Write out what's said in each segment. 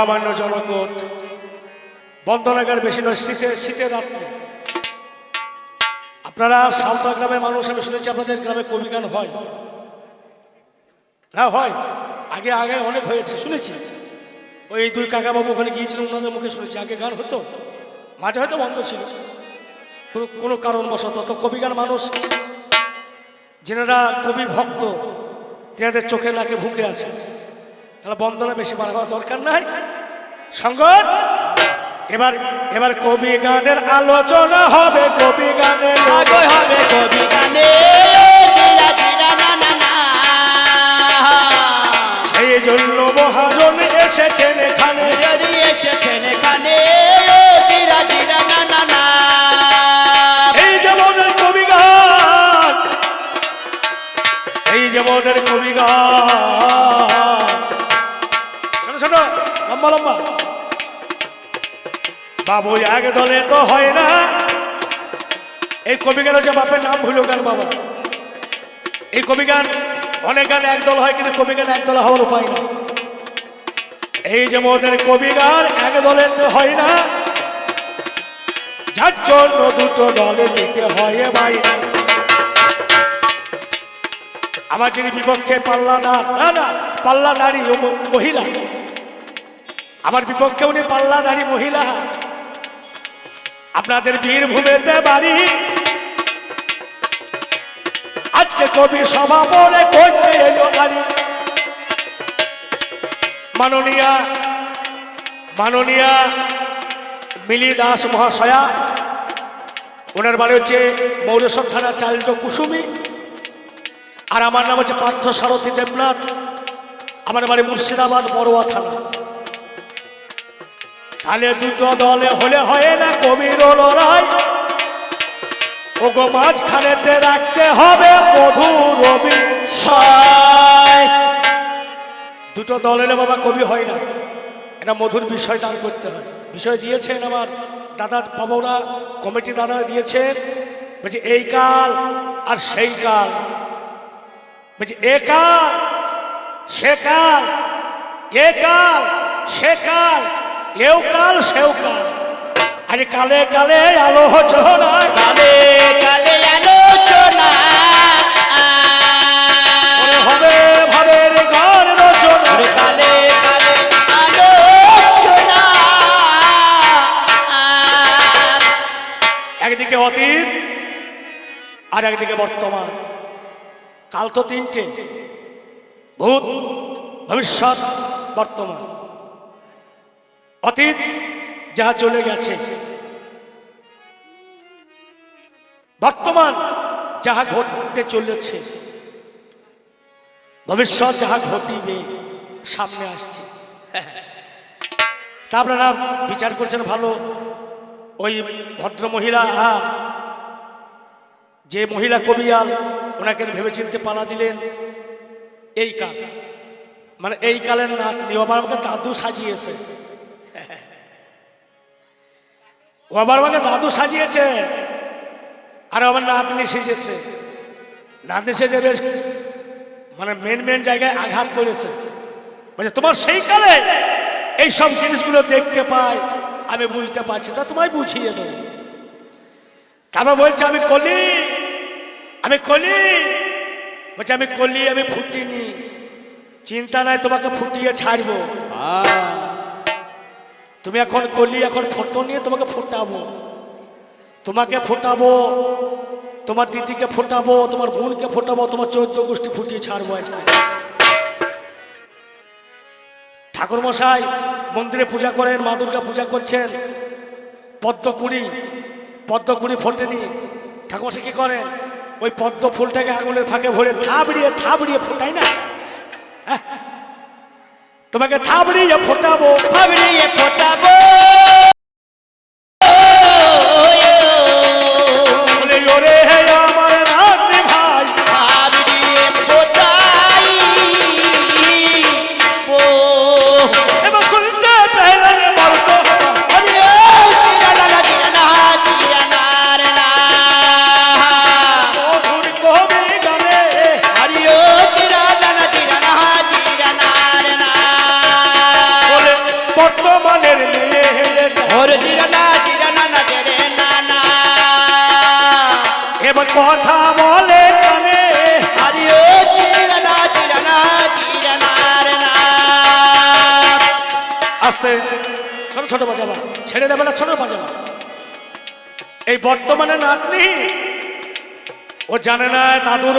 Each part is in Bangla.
মহামান্য জনকোট। বন্দনাগার বেশি নয়, শীতে শীতের রাত্রে। আপনারা সালতা গ্রামের মানুষ, আমি শুনেছি আপনাদের গ্রামে কবি গান হয়। হ্যাঁ হয়। আগে আগে অনেক হয়েছে, শুনেছি। ওই দুই কাকাবাবু ওখানে গিয়েছিলেন, ওনাদের মুখে শুনেছি। আগে গান হতো, মাঝে হয়তো বন্ধ ছিল। কোনো কারণবশত তো কবি গান মানুষ, যেনারা কবি ভক্ত, তেনাদের চোখে নাকে ভুকে আছে। তাহলে বন্ধনে বেশি বার হওয়ার দরকার নাই। সঙ্গত এবার এবার কবি গানের আলোচনা হবে কবি গানের আগে হবে কবি গানে। সেই জন্য মহাজন এসেছেন এখানে। এসেছেন এখানে। এই যে মোদের কবি গান। এই কবি গান। ছোট লম্বা লম্বা। বাবু, এক দলে তো হয় না। এই কবি গান হচ্ছে বাপের নাম ভুলো গান বাবা? এই কবি গান, অনেক গান একদল হয়, কিন্তু কবি গান একদল হওয়ার উপায় না এই যে মোদের কবি গান, এক দলে তো হয় না। যার জন্য দুটো দলে দিতে হয় ভাই আমার যিনি বিপক্ষে পাল্লাদার, না না পাল্লাদারি ও ম- মহিলা। আমার বিপক্ষে উনি পাল্লাদারি মহিলা। আপনাদের বীরভূমেতে বাড়ি। আজকে কবি সভা পরে করতে এলো গাড়ি। মাননীয়া মাননীয়া মিলি দাস মহাশয়া, ওনার বাড়ি হচ্ছে মৌরসর থানা চালজ কুসুমি, আর আমার নাম হচ্ছে পার্থ সারথী দেবনাথ। আমার বাড়ি মুর্শিদাবাদ, বড়ুয়া থানা। তাহলে দুটো দলে হলে হয় না কবির লড়াই ওগো মাঝখানেতে রাখতে হবে মধু রবি দুটো দল এলে বাবা কবি হয় না। এটা মধুর বিষয় দান করতে হয়। বিষয় দিয়েছেন আমার দাদা বাবুরা, কমিটি দাদা দিয়েছেন বলছি, এই কাল আর সেই কাল। বলছি, এ কাল, সে কাল, এ কাল, সে কাল। এও কাল সেও কাল। আরে কালে কালে আলো না কালে কালে আলোচনা হবে ভাবের গান রচনা ওরে কালে কালে আলোচনা একদিকে অতীত আর একদিকে বর্তমান। কাল তো তিনটে ভূত ভবিষ্যৎ বর্তমান। অতীত যাহা চলে গেছে। বর্তমান যাহা ঘটতে চলেছে, ভবিষ্যৎ যাহা ঘটিবে, সামনে আসছে। তা আপনারা বিচার করছেন ভালো, ওই ভদ্র মহিলা যে মহিলা কবিয়াল, ওনাকে ভেবে চিনতে পালা দিলেন, এই কাল। মানে এই কালের নাতনি আবার আমাকে দাদু সাজিয়েছে। ও আবার আমাকে দাদু সাজিয়েছে। আর আমার নাতনি সেজেছে। নাতনি সেজে বেশ মানে মেন মেন জায়গায় আঘাত করেছে। বলছে, তোমার সেই কালে এই সব জিনিসগুলো দেখতে পাই, আমি বুঝতে পারছি, তা তোমায় বুঝিয়ে দেবো। তারপর বলছে, আমি কলি আমি কলি। বলছে, আমি কলি, আমি ফুটিনি। চিন্তা নাই, তোমাকে ফুটিয়ে ছাড়বো। তুমি এখন কলি এখন ফটো নিয়ে তোমাকে ফোটাবো। তোমাকে ফোটাবো, তোমার দিদিকে ফোটাবো, তোমার বোনকে ফোটাবো, তোমার চৌদ্দ গোষ্ঠী ফুটিয়ে ছাড়বো আজকে। ঠাকুর মশাই, মন্দিরে পূজা করেন, মা দুর্গা পূজা করছেন। পদ্মকুড়ি পদ্মকুড়ি ফোটেনি ঠাকুরমশাই কি করেন? ওই পদ্ম ফুলটাকে আগুনের ফাঁকে ভরে থাবড়িয়ে থাবড়িয়ে ফোটাই না? হ্যাঁ? তোমাকে থাবড়িয়ে ফোটাবো। থাবড়িয়ে ফোটাবো। বর্তমানে নাতনি? ও জানে না দাদুর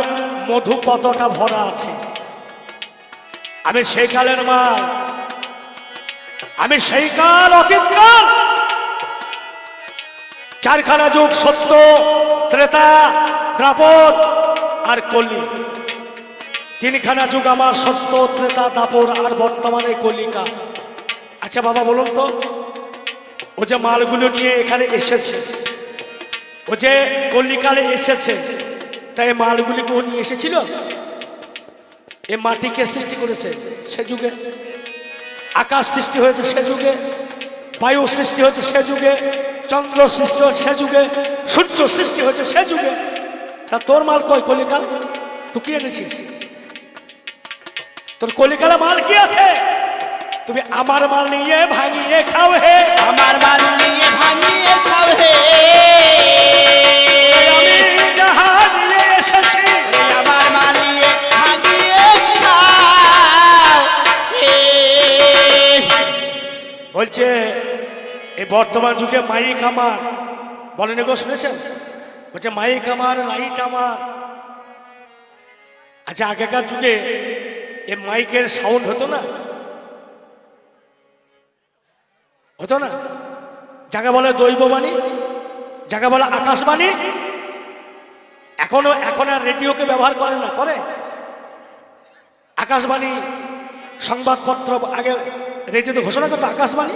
মধু কতটা ভরা আছে। আমি সেই কালের মাল আমি সেই কাল অতীতকাল চারখানা যুগ সত্য, ত্রেতা দ্রাপর আর কলি। তিনখানা যুগ আমার সত্য, ত্রেতা দাপর আর বর্তমানে কলিকা। আচ্ছা বাবা, বলুন তো, ও যে মালগুলো নিয়ে এখানে এসেছে ও যে কলিকালে এসেছে, তাই মালগুলিকে ও নিয়ে এসেছিল? এ মাটিকে সৃষ্টি করেছে? সে যুগে। আকাশ সৃষ্টি হয়েছে সে যুগে। বায়ু সৃষ্টি হয়েছে সে যুগে। চন্দ্র সৃষ্টি সে যুগে। সূর্য সৃষ্টি হয়েছে সে যুগে। তা তোর মাল কয় কলিকাল তুই কি এনেছিস? তোর কলিকালে মাল কি আছে? তুমি আমার মাল নিয়ে ভাঙিয়ে খাও হে। আমার মাল নিয়ে ভাঙিয়ে খাও হে। বলছে, এই বর্তমান যুগে মাইক আমার। বলেন এগো শুনেছেন? বলছে, মাইক আমার, লাইট আমার। আচ্ছা আগেকার যুগে এ মাইকের সাউন্ড হতো না? হতো না? যাকে বলে দৈববাণী, যাকে বলে আকাশবাণী, এখনও এখন আর রেডিওকে ব্যবহার করে না, করে? আকাশবাণী, সংবাদপত্র আগে রেডিওতে ঘোষণা করতো আকাশবাণী?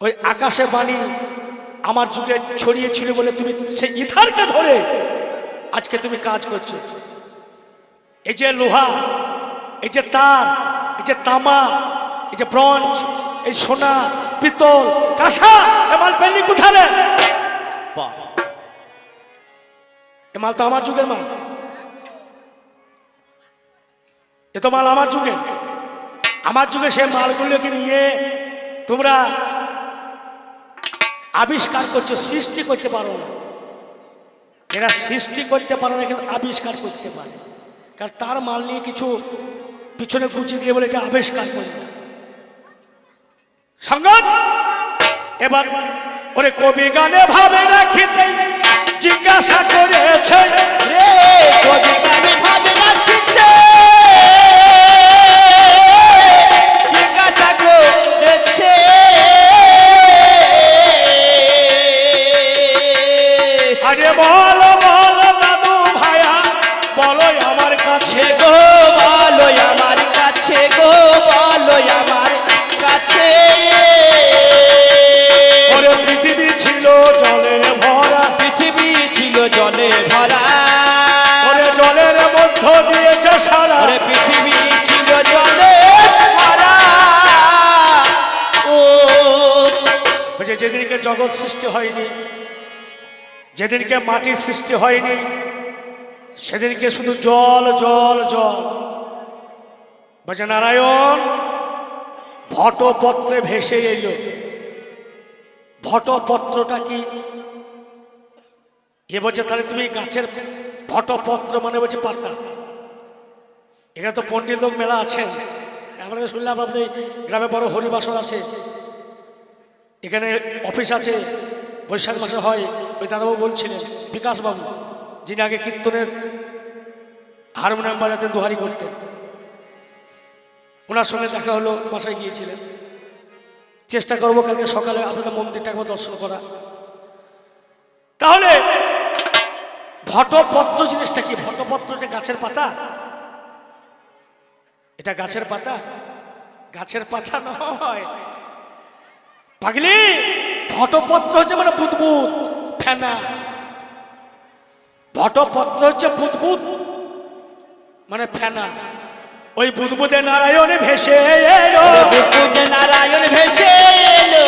ওই আকাশে বাণী আমার যুগে ছড়িয়েছিল বলে তুমি সেই ইথারকে ধরে আজকে তুমি কাজ করছ। এই যে লোহা, এই যে তার, এই যে তামা, এই যে ব্রঞ্জ, এই সোনা, পিতল, কাঁসা এ মাল পেলি কোথায় এ মাল তো আমার যুগের মাল। এ তো মাল আমার যুগে আমার যুগে সে মালগুলোকে নিয়ে তোমরা আবিষ্কার করছ, সৃষ্টি করতে পারো না। এরা সৃষ্টি করতে পারে না, কিন্তু আবিষ্কার করতে পারে। কারণ তার মাল নিয়ে কিছু পিছনে গুছিয়ে দিয়ে বলে এটা আবিষ্কার করবে। সঙ্গত এবার ওরে কবি গানে ভাবে রাখিতে জিজ্ঞাসা করেছে। রে, কবি গানে ভাবে রাখিতে। আরে বলো বলো দাদু ভাইয়া বলো আমার কাছে গো বলো আমার কাছে গো বলো আমার কাছে। ওরে পৃথিবী ছিল জলে ভরা পৃথিবী ছিল জলে ভরা। ওরে জলের মধ্য দিয়েছে সারা। ওরে পৃথিবী ছিল জলে ভরা। ও যেদিনকে জগৎ সৃষ্টি হয়নি যেদিনকে মাটির সৃষ্টি হয়নি, সেদিনকে শুধু জল জল জল। বলছে নারায়ণ, ভটপত্রে ভেসে এলো। ভটপত্রটা কি? এ বলছে, তাহলে তুমি গাছের ভটপত্র মানে বলছে পাতা। এখানে তো পণ্ডিত লোক মেলা আছেন আমরা শুনলাম আপনি গ্রামে বড় হরিবাসন আছে। এখানে অফিস আছে, বৈশাখ মাসে হয়। দাদাবাবু বলছিলেন, বিকাশবাবু, যিনি আগে কীর্তনের হারমোনিয়াম বাজাতেন, দুহারি করতেন, ওনার সঙ্গে দেখা হলো, বাসায় গিয়েছিলেন। চেষ্টা করব কালকে সকালে আপনাদের মন্দিরটা একবার দর্শন করা। তাহলে ভটপত্র জিনিসটা কি? ভটপত্র যে গাছের পাতা? এটা গাছের পাতা? গাছের পাতা নয়। পাগলি ভটপত্র হচ্ছে মানে বুদবুদ। ফেনা ভটপত্র হচ্ছে বুদবুদ মানে ফেনা। ওই বুদবুদে নারায়ণে ভেসে এলো। নারায়ণ ভেসে এলো।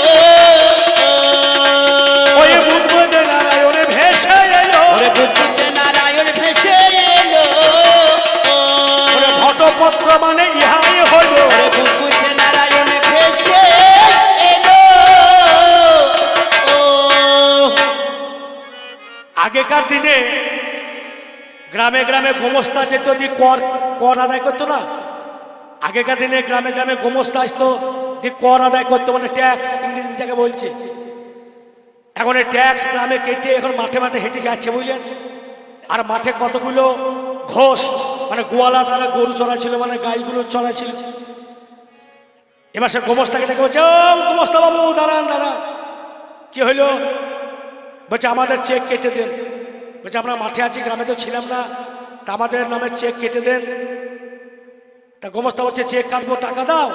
ওই বুদবুদে নারায়ণে ভেসে এলো। ওরে নারায়ণ ভেসে এলো। ওরে ভটপত্র মানে ইহাই হলো। আগেকার দিনে গ্রামে গ্রামে গোমস্তা যেত দিয়ে কর কর আদায় করতো না? আগেকার দিনে গ্রামে গ্রামে গোমস্তা আসতো যে কর আদায় করতো মানে ট্যাক্স ইংরেজি যাকে বলছে। এখন এই ট্যাক্স গ্রামে কেটে এখন মাঠে মাঠে হেঁটে যাচ্ছে, বুঝলেন? আর মাঠে কতগুলো ঘোষ মানে গোয়ালা তারা গরু চড়া ছিল মানে গাইগুলো চড়া ছিল এবার সে গোমস্তাকে দেখে বলছে, ও গোমস্তা বাবু, দাঁড়ান দাঁড়ান। কি হইল? বলছে, আমাদের চেক কেটে দেন। বলছে, আমরা মাঠে আছি, গ্রামে তো ছিলাম না। তা আমাদের নামে চেক কেটে দেন। তা গোমস্তা বলছে, চেক কাটবো, টাকা দাও।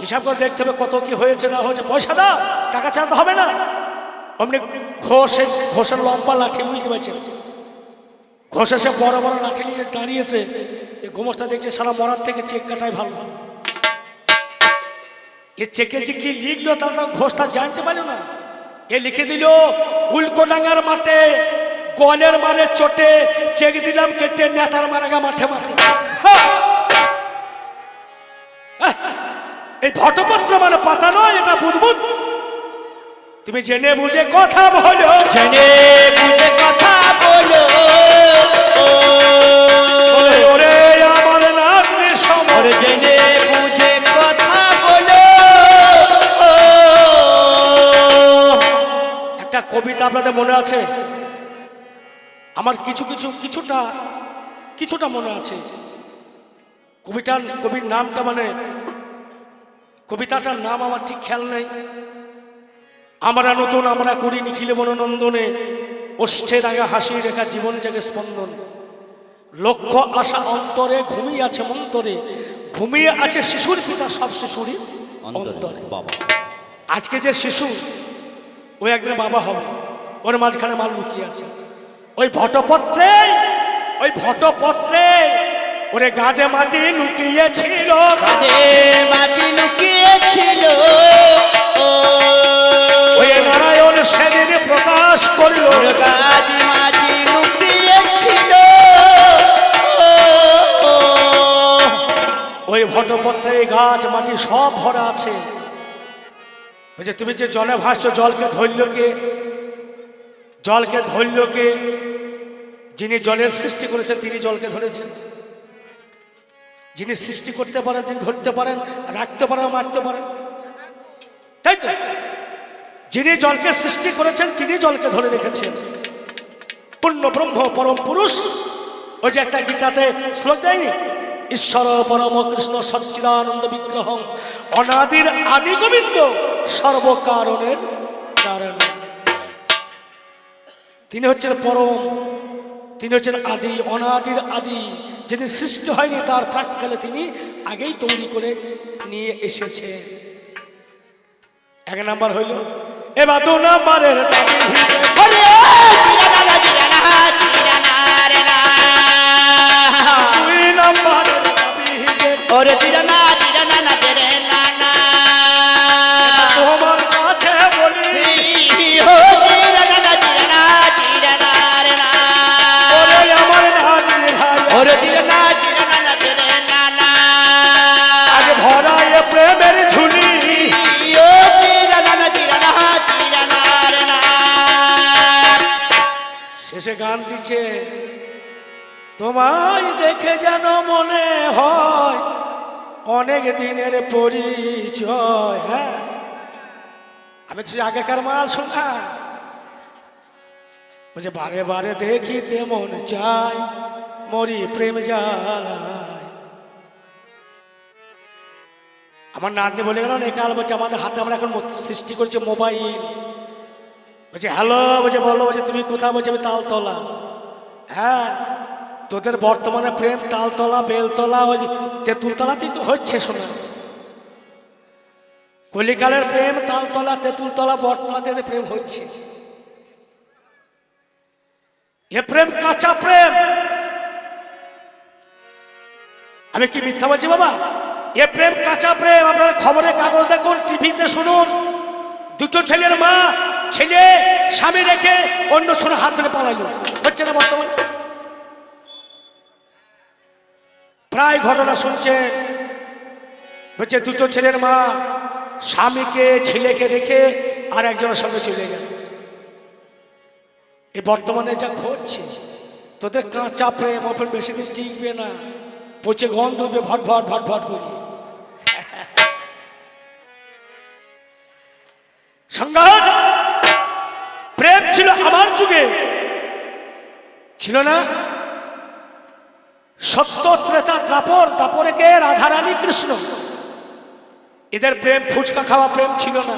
হিসাব করে দেখতে হবে কত কি হয়েছে, না হয়েছে। পয়সা দাও, টাকা ছাড়া তো হবে না। অমনি ঘোষের ঘোষের লম্বা লাঠি বুঝতে পারছেন? ঘোষ এসে বড় বড় লাঠি নিয়ে দাঁড়িয়েছে। গোমস্তা দেখছে সারা মরার থেকে চেক কাটাই ভালো। এ চেকে যে কি লিখলো তা তো ঘোষটা জানতে পারল না। এ লিখে দিল, উল্কোডাঙ্গার মাঠে গলের মারে চোটে, চেক দিলাম কেটে নেতার মারাগা মাঠে মাঠে! এই ভটপত্র মানে পাতা নয়, এটা বুদবুদ। তুমি জেনে বুঝে কথা বলো। জেনে বুঝে কথা বলো। কবিতা আপনাদের মনে আছে? আমার কিছু কিছু কিছুটা কিছুটা মনে আছে। কবিতার কবির নামটা মানে কবিতাটার নাম আমার ঠিক খেয়াল নেই। আমরা নতুন আমরা করি নিখিলে মনোনন্দনে ওষ্ঠে রাগা হাসি রেখা জীবন জাগে স্পন্দন। লক্ষ্য আশা অন্তরে ঘুমিয়ে আছে মন্তরে ঘুমিয়ে আছে শিশুর পিতা সব শিশুরই অন্তরে। বাবা। আজকে যে শিশু ওই একদিন বাবা হবে। ওর মাঝখানে মাল লুকিয়ে আছে। ওই ভটপত্রে ওই ভটপত্রে ওরে গাজে মাটি লুকিয়েছিল। মাটি লুকিয়েছিল। ও। ওই নারায়ণ সেদিন প্রকাশ করল। গাছ মাটি লুকিয়েছিল। ওই ভটপত্রে গাছ মাটি সব ভরা আছে। ওই যে তুমি যে জলে ভাসছ, জলকে ধরল কে? জলকে ধরল কে? যিনি জলের সৃষ্টি করেছেন, তিনি জলকে ধরেছেন। যিনি সৃষ্টি করতে পারেন, তিনি ধরতে পারেন, রাখতে পারেন, মারতে পারেন। তাই তো? যিনি জলকে সৃষ্টি করেছেন, তিনি জলকে ধরে রেখেছেন। পূর্ণ ব্রহ্ম, পরম পুরুষ। ওই যে একটা গীতাতে শ্লোক দেয়নি? ঈশ্বর পরম কৃষ্ণ সচ্চিদানন্দ বিগ্রহ অনাদির আদি গোবিন্দ সর্বকারণের কারণ। তিনি হচ্ছেন পরম, তিনি হচ্ছেন আদি, অনাদির আদি। যিনি সৃষ্টি হয়নি, তার প্রাককালে তিনি আগেই তৈরি করে নিয়ে এসেছে। এক নাম্বার হইল, এবার দু নাম্বারের ওরে জিরানা না রে না না তোমার কাছে বলি। ও জিরানা জিরানা জিরানা রে না। ওরে আমার নানি ভাই। ওরে জিরানা না রে না না আজ ভরা এ প্রেমের ঝুলি। ও জিরানা জিরানা জিরানা রে না। শেষে গান দিছে তোমায় দেখে যেন মনে হয় অনেক দিনের পরিচয় হ্যাঁ? আমি তুই আগেকার মাল শোনা বলছে বারে বারে দেখি তেমন চাই মরি প্রেম জ্বালায়। আমার নাতনি বলে গেল একাল বলছে আমাদের হাতে আমরা এখন সৃষ্টি করছে মোবাইল। বলছে হ্যালো বলছে বলো বলছে তুমি কোথায় বলছে, আমি তালতলা। হ্যাঁ? তোদের বর্তমানে প্রেম তালতলা, বেলতলা, ওই তেঁতুলতলাতেই তো হচ্ছে শোনা। কলিকালের প্রেম তালতলা, তেঁতুলতলা এদের প্রেম হচ্ছে। এ প্রেম কাঁচা প্রেম। আমি কি মিথ্যা বলছি বাবা? এ প্রেম কাঁচা প্রেম। আপনারা খবরের কাগজ দেখুন, টিভিতে শুনুন। দুটো ছেলের মা, ছেলে, স্বামী রেখে অন্য ছোট হাত ধরে পালাইলো হচ্ছে না বর্তমানে? প্রায় ঘটনা শুনছে। হচ্ছে দুটো ছেলের মা স্বামীকে, ছেলেকে রেখে আর একজনের সঙ্গে চলে গেল। এই বর্তমানে যা ঘটছে, তোদের কাঁচা প্রেম, ওপর বেশি দিন টিকবে না। পচে গন্ধ হবে ভট ভট ভট ভট করি। সংঘাত প্রেম ছিল আমার যুগে। ছিল না? সত্য ত্রেতা দাপর দাপরে কে? রাধারানী কৃষ্ণ। এদের প্রেম ফুচকা খাওয়া প্রেম ছিল না।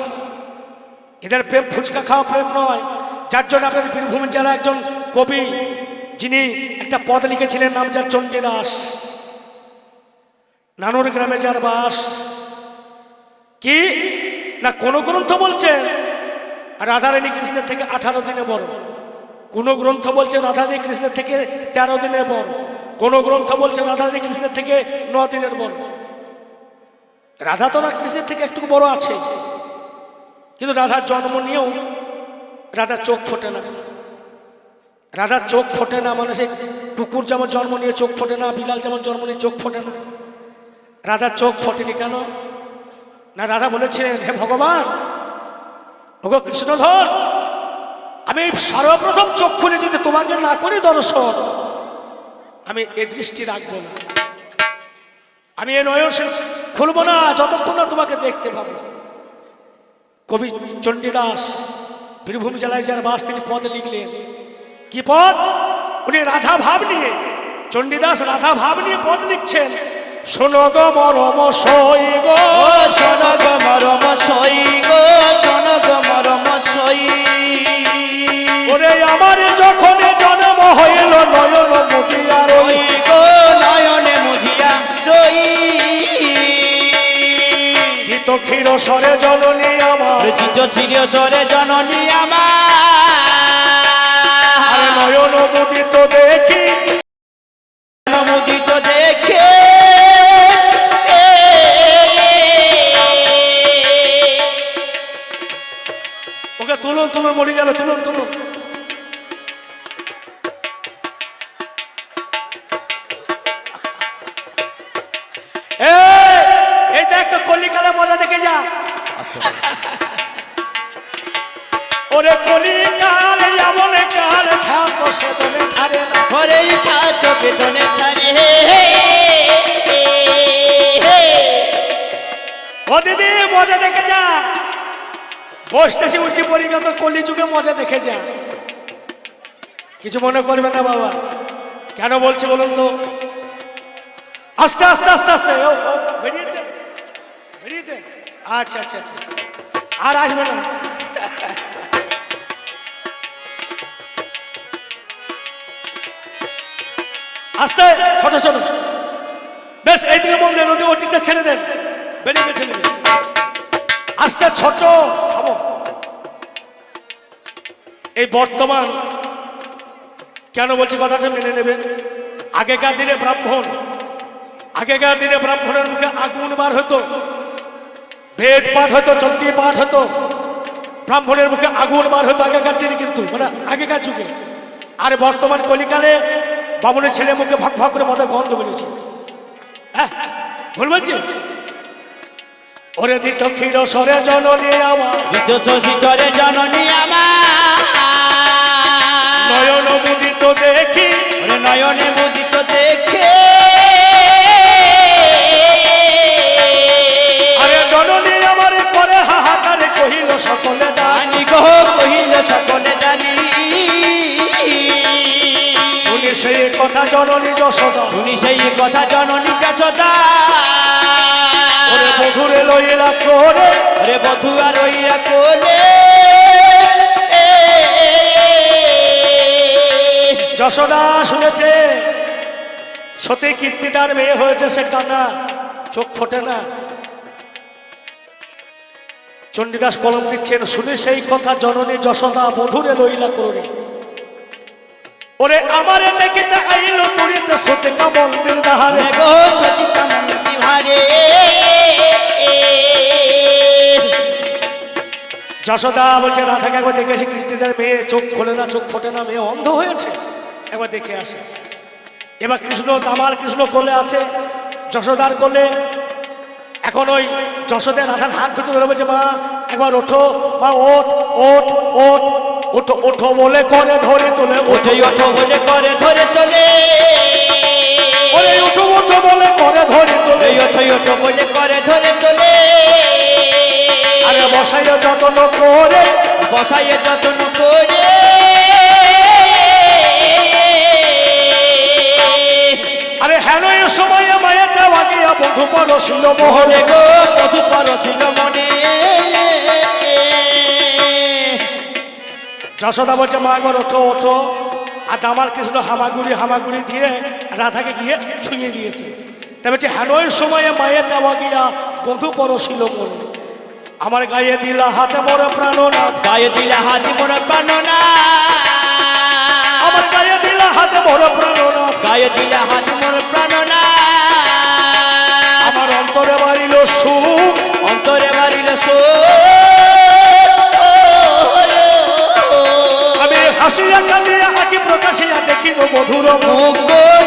এদের প্রেম ফুচকা খাওয়া প্রেম নয়। যার জন্য আপনাদের বীরভূম জেলা একজন কবি, যিনি একটা পদ লিখেছিলেন, নাম যার চণ্ডীদাস নানুর গ্রামে যার বাস। কি? না, কোন গ্রন্থ বলছে? রাধারানী কৃষ্ণের থেকে আঠারো দিনে বড়। কোন গ্রন্থ বলছে রাধারানী কৃষ্ণের থেকে তেরো দিনে বড়। কোন গ্রন্থ বলছে রাধা কৃষ্ণের থেকে ন দিনের বড়। রাধা তো কৃষ্ণের থেকে একটু বড় আছে। কিন্তু রাধার জন্ম নিয়েও রাধার চোখ ফোটে না। রাধার চোখ ফোটে না মানে সেই কুকুর যেমন জন্ম নিয়ে চোখ ফোটে না বিড়াল যেমন জন্ম নিয়ে চোখ ফোটে না। রাধার চোখ ফোটেনি কেন? না, রাধা বলেছিলেন হে ভগবান, ওগো কৃষ্ণধর, আমি সর্বপ্রথম চোখ খুলে যদি তোমাকে না করি দর্শন। আমি এ দৃষ্টি রাখব না। আমি এ নয়ন খুলবো না, যতক্ষণ না তোমাকে দেখতে পাবো। কবি চণ্ডীদাস বীরভূম জেলায় যার বাস তিনি পদ লিখলেন। কি পদ? উনি রাধা ভাব নিয়ে, চণ্ডীদাস রাধা ভাব নিয়ে পদ লিখছেন। শোনো গো মরম সই গো। স্বরে জননী আমার। চির চরে জননী আমার। নয়ন মুদিত দেখি। মুদিত দেখে। ওকে তুলুন তুলুন মরে গেল তুলুন তুলুন। দিদি, মজা দেখে যা। বসতেছি উঠি পরিগত কলি যুগে মজা দেখে যা। কিছু মনে করবে না বাবা। কেন বলছি বলুন তো? আস্তে আস্তে আস্তে আস্তে। বেরিয়েছে বেরিয়েছে। আচ্ছা আচ্ছা আচ্ছা। আর আসবে না। আস্তে ছোট ছোট বেশ, এইদিকে মন দেন ওটিটা ছেড়ে দেন। বেরিয়ে গেছে। আস্তে ছোট এই বর্তমান, কেন বলছি কথাটা মেনে নেবেন? আগেকার দিনে ব্রাহ্মণ, আগেকার দিনে ব্রাহ্মণের মুখে আগুন বার হতো, বেদ পাঠ হতো চন্ডী পাঠ হতো, ব্রাহ্মণের মুখে আগুন বার হতো আগেকার দিনে কিন্তু মানে আগেকার যুগে। আর বর্তমান কলিকালে বামুনের ছেলে মুখে ভাগ ভাগ করে মতো গন্ধ বেরিয়েছে। হ্যাঁ ভুল বলছি? ওরে দিত ক্ষীর সরে জননী আমার। দ্বিতীয় শশী চরে জননী আমার। নয়ন মুদিত দেখি। ওরে নয়নে মুদিত দেখে। আরে জননী আমার করে হাহাকারে কহিল সকলে জানি গো কহিল সকলে জানি। শুনি সেই কথা জননী যশোদা। শুনি সেই কথা জননী যশোদা। ওরে মধুরে লইলা করে ওরে বধুয়া রইয়া কোলে। যশোদা শুনেছে? সতী কীর্তিদার মেয়ে হয়েছে সে কানা। চোখ ফোটে না। চণ্ডীদাস কলম দিচ্ছেন শুনে সেই কথা জননী যশোদা বধুরে লইলা করে ওরে আমারে দেখিতে আইল তুরিতে সতে কামন্দির দাহারে। গো যশোদা বলছে রাধাকে একবার দেখে আসি কৃষ্ণদের মেয়ে চোখ খোলে না চোখ ফোটে না মেয়ে অন্ধ হয়েছে। একবার দেখে আসে। এবার কৃষ্ণ দামার কৃষ্ণ কোলে আছে। যশোদার কোলে। এখন ওই যশোদের রাধার হাত দুটো ধরে বলছে মা একবার ওঠো মা ওঠ ওঠ ওঠ ওঠো ওঠো বলে করে ধরে তোলে ওঠে ওঠো বলে করে ধরে তোলে। ওরে ওঠো ওঠো বলে করে ধরে তোলে। ওঠো ওঠো বলে করে ধরে তোলে। আরে বসাইও যত্ন করে। বসাইয়ে যত্ন করে। আরে হেন এ সময় মায়ের দেওয়া গিয়া বন্ধু পরশিল মোহনে গো মধু পরশিল মনে। যশোদা বলছে মা একবার ওঠো ওঠো। আর আমার কৃষ্ণ হামাগুড়ি হামাগুড়ি দিয়ে রাধাকে গিয়ে ছুঁয়ে দিয়েছে। তা বলছে হেনই সময়ে মায়ে দেওয়া গিয়া বন্ধু পরশিল মনে। আমার গায়ে দিলা হাতে মরে প্রাণনা গায়ে দিলে হাতি মোর প্রাণনা আমার গায়ে দিলা হাতে মরে প্রাণনা গায়ে দিলে হাতি মোর প্রাণনা আমার অন্তরে বাড়িল সুখ। অন্তরে বাড়িল সো হাসিয়া কাঁদিয়া আঁকি প্রকাশিয়া দেখিব মধুর মুখ।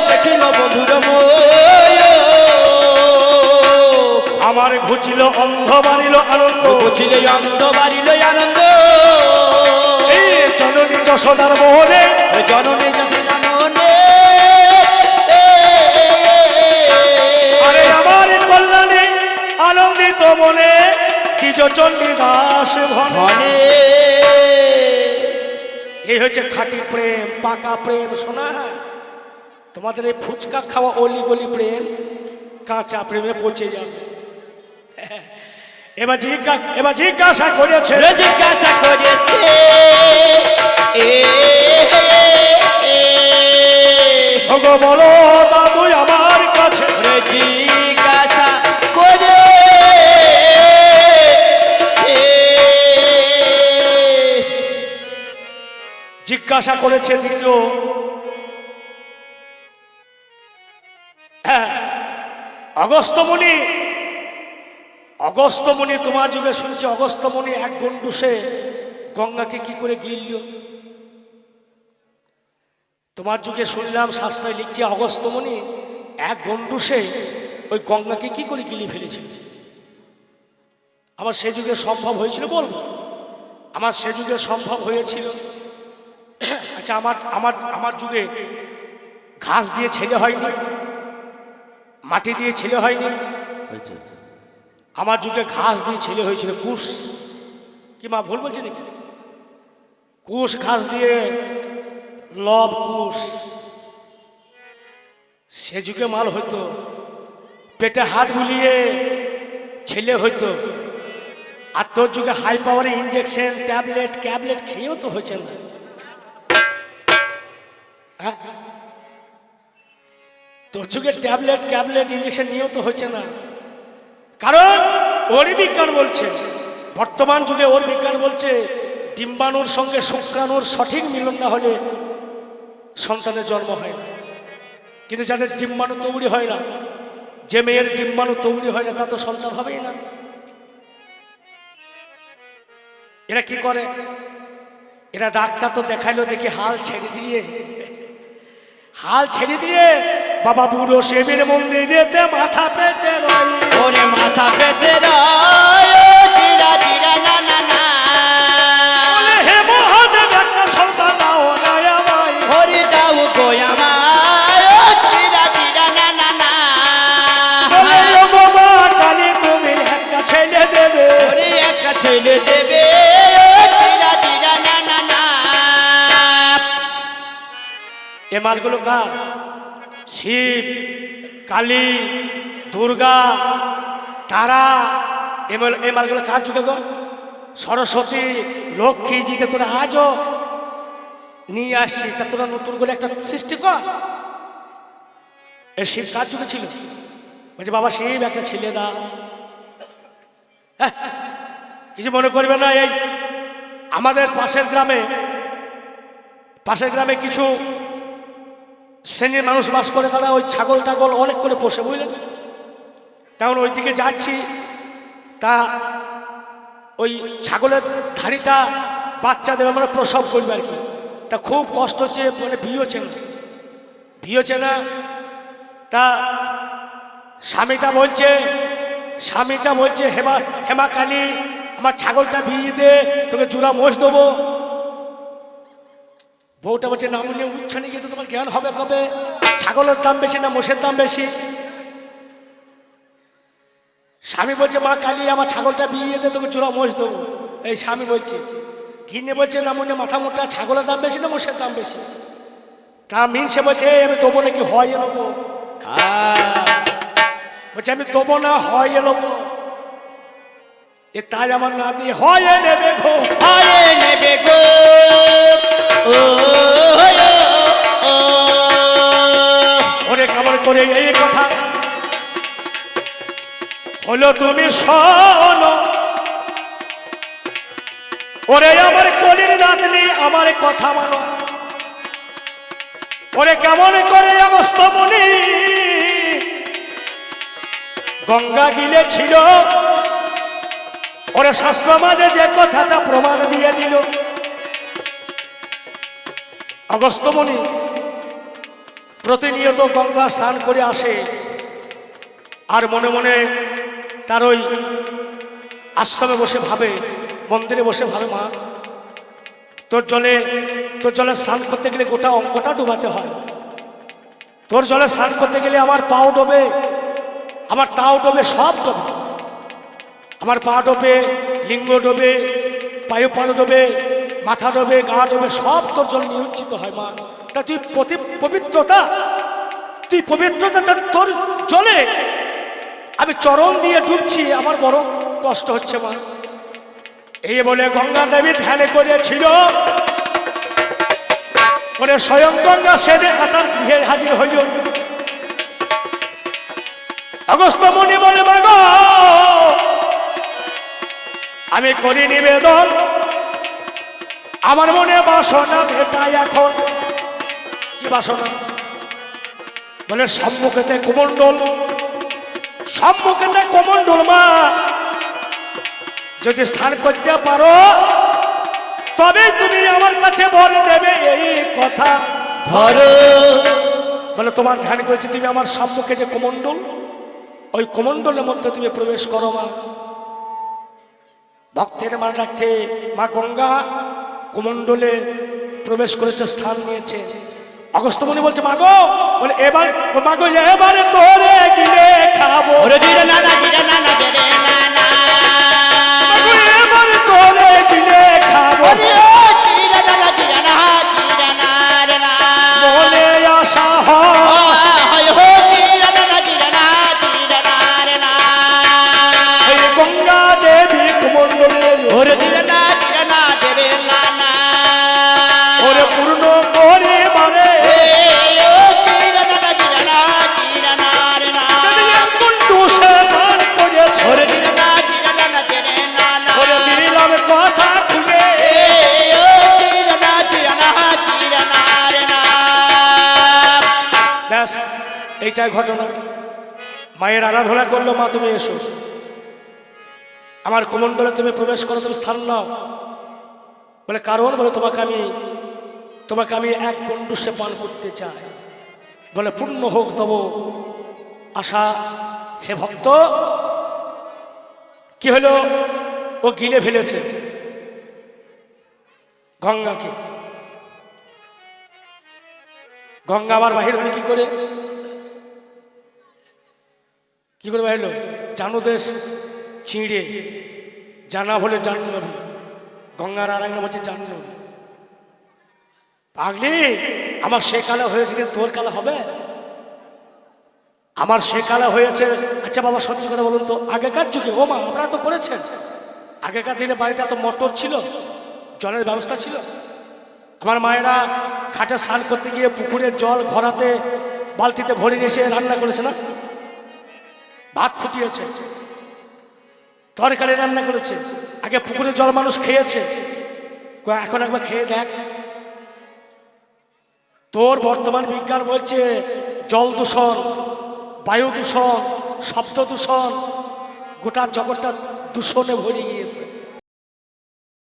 দেখিল বন্ধুর আমার ঘুচিল অন্ধ বাড়িল আনন্দ। বুঝিলে অন্ধ বাড়িল আনন্দ। জননী যশোদার মোহনে। জননী যশোদা মনে আরে আমার কল্যাণে আনন্দিত মনে দ্বিজ চণ্ডী দাস ভনে। এই হচ্ছে খাঁটি প্রেম পাকা প্রেম শোনা? তোমাদের এই ফুচকা খাওয়া অলি গলি প্রেম কাঁচা প্রেমে পচে যাবে। এবার জিজ্ঞাসা এবার জিজ্ঞাসা করেছে। জিজ্ঞাসা করেছে। এ ওগো বলো দাদু আমার জিজ্ঞাসা করেছে দ্বিতীয়। হ্যাঁ অগস্ত্যমণি অগস্ত্যমণি তোমার যুগে শুনছি অগস্ত্যমণি এক গন্ডুসে গঙ্গাকে কি করে গিলল তোমার যুগে শুনলাম শাস্ত্রায় লিখছে অগস্ত্যমণি এক গন্ডুসে ওই গঙ্গাকে কি করে গিলি ফেলেছিল। আমার সে যুগে সম্ভব হয়েছিল বলব? আমার সে যুগে সম্ভব হয়েছিল। আচ্ছা আমার আমার আমার যুগে ঘাস দিয়ে ছেলে হয়নি মাটি দিয়ে ছেলে হয়নি। আমার যুগে ঘাস দিয়ে ছেলে হয়েছিল কুশ। কি মা ভুল বলছে নাকি? কুশ ঘাস দিয়ে লব কুশ। সে যুগে মাল হইতো পেটে হাত বুলিয়ে ছেলে হইতো। আর তোর যুগে হাই পাওয়ারে ইঞ্জেকশন ট্যাবলেট ক্যাবলেট খেয়েও তো হয়েছে না। হ্যাঁ? তোর যুগে ট্যাবলেট, ক্যাবলেট ইঞ্জেকশন নিয়েও তো হচ্ছে না। কারণ ওরই বিজ্ঞান বলছে, বর্তমান যুগে ওর বিজ্ঞান বলছে, ডিম্বাণুর সঙ্গে শুক্রাণুর সঠিক মিলন না হলে সন্তানের জন্ম হয় না। কিন্তু যাদের ডিম্বাণু তৈরি হয় না, যে মেয়ের ডিম্বাণু তৈরি হয় না, তা তো সন্তান হবেই না। এরা কি করে? এরা ডাক্তার তো দেখাইলো দেখি হাল ছেড়ে দিয়ে হাল ছেড়ে দিয়ে বাবা বুড়ো শিবের মন্দিরেতে মাথা পেতে রয়ে। মাথা পেতে রয়। এ মালগুলো কার? শিব কালী দুর্গা তারা। এ মাল মালগুলো কার যুগে গো? সরস্বতী লক্ষ্মী জিতে তোরা আজও নিয়ে আসছিস তা তোরা নতুন করে একটা সৃষ্টি কর। এ শিব কার যুগে ছিল? বলছে বাবা শিব একটা ছেলে দা। হ্যাঁ, কিছু মনে করবে না এই আমাদের পাশের গ্রামে পাশের গ্রামে কিছু শ্রেণির মানুষ বাস করে তারা ওই ছাগল টাগল অনেক করে পোষে, বুঝলেন? তখন ওইদিকে যাচ্ছি, তা ওই ছাগলের ধাড়িটা বাচ্চা দেবে মানে প্রসব করবে আর কি। তা খুব কষ্ট হচ্ছে মানে বিয়ে হচ্ছে না। বিয়ে হচ্ছে না, তা স্বামীটা বলছে স্বামীটা বলছে, হেমা হেমা কালী, আমার ছাগলটা বিয়ে দে, তোকে জুড়া মোষ দেবো। বউটা বলছে নাম নিয়ে উচ্ছনে গেছে, তোমার জ্ঞান হবে কবে? ছাগলের দাম বেশি না মোষের দাম বেশি? স্বামী বলছে, মা, কালী আমার ছাগলটা বিয়ে দে, তোকে চূড়া মোষ দেবো। এই স্বামী বলছে কিনে বলছে, না মনে মাথা মোটা, ছাগলের দাম বেশি না মোষের দাম বেশি? তা মিন সে বলছে আমি দেবো নাকি হয় এলোবো বলছে, আমি দেবো না হয় এলোবো এ তাই আমার না দিয়ে, হয় নেবে গো, হয় নেবে গো। ওরে কামড় করে এই কথা। হলো তুমি শোনো। ওরে আমার কলির নাতনি, আমার কথা মানো। ওরে কেমন করে অবস্থ মনি। গঙ্গা গিলে ছিল। ওরে শাস্ত্র মাঝে যে কথাটা প্রমাণ দিয়ে দিল। অগস্তমণি প্রতিনিয়ত গঙ্গা স্নান করে আসে আর মনে মনে তার ওই আশ্রমে বসে ভাবে, মন্দিরে বসে ভাবে, মা, তোর জলে তোর জলে স্নান করতে গেলে গোটা অঙ্কটা ডুবাতে হয়। তোর জলে স্নান করতে গেলে আমার পাও ডোবে, আমার তাও ডোবে, সব ডোবে। আমার পা ডোবে, লিঙ্গ ডোবে পায়ু পালু ডোবে মাথা ডোবে, গা ডোবে, সব তোর জল নিয়োজিত হয়, মা। তা তুই পতি- পবিত্রতা, তুই পবিত্রতা তোর জলে। আমি চরণ দিয়ে ডুবছি, আমার বড় কষ্ট হচ্ছে, মা। এই বলে গঙ্গা দেবী ধ্যানে করেছিল। বলে স্বয়ং গঙ্গা সেদে তার গৃহে হাজির হইল। অগস্ত মণি বলে আমি করি নিবেদন আমার মনে বাসনা ভেটাই এখন। কি বাসনা? বলে সম্মুখেতে কুমণ্ডল। সম্মুখেতে কুমণ্ডল মা। যদি স্থান করতে পারো তবে তুমি আমার কাছে বর দেবে এই কথা। ধরো। বলে তোমার ধ্যান করেছি তুমি আমার সম্মুখে যে কুমণ্ডল ওই কুমণ্ডলের মধ্যে তুমি প্রবেশ করো মা। ভক্তের মান রাখতে মা গঙ্গা কুমণ্ডলে প্রবেশ করেছে স্থান নিয়েছে। অগস্তমণি বলছে মাগো! বলে এবার ও মাগো এবারে তোরে গিলে খাব। ওরে দিরে না না দিরে না না দিরে না না। মাগো, এবারে তোরে গিলে খাব। আরাধনা করল, মা, তুমি এসো। আমার কুমণ্ডলে তুমি প্রবেশ করো, তুমি স্থান নাও। বলে, কারণ? বলে, তোমাকে আমি তোমাকে আমি এক কুণ্ডুসে পান করতে চাই বলে, পূর্ণ হোক, তব আশা, হে ভক্ত। কি হলো? ও গিলে ফেলেছে গঙ্গাকে। গঙ্গা আবার বাহির হলো কি করে? কি করে হলো জানো দেশ, চিঁড়ে। জানা বলে। জাহ্নবী গঙ্গার আর এক নাম হচ্ছে জাহ্নবী পাগলি, আমার সে কালে হয়েছে কিন্তু তোর কালে হবে? আমার সে কালে হয়েছে আচ্ছা বাবা সত্যি কথা বলুন তো, আগেকার যুগে, ও মা আপনারা তো করেছেন। আগেকার দিনে বাড়িতে এত মোটর ছিল, জলের ব্যবস্থা ছিল। আমার মায়েরা ঘাটে স্নান করতে গিয়ে পুকুরের জল ঘরাতে বালতিতে ভরে এসে রান্না করেছে না? ভাত ফুটিয়েছে। তরকারি রান্না করেছে। আগে পুকুরে জল মানুষ খেয়েছে। এখন একবার খেয়ে দেখ। তোর বর্তমান বিজ্ঞান বলছে, জল দূষণ, বায়ু দূষণ, শব্দ দূষণ, গোটা জগৎটা দূষণে ভরে গিয়েছে।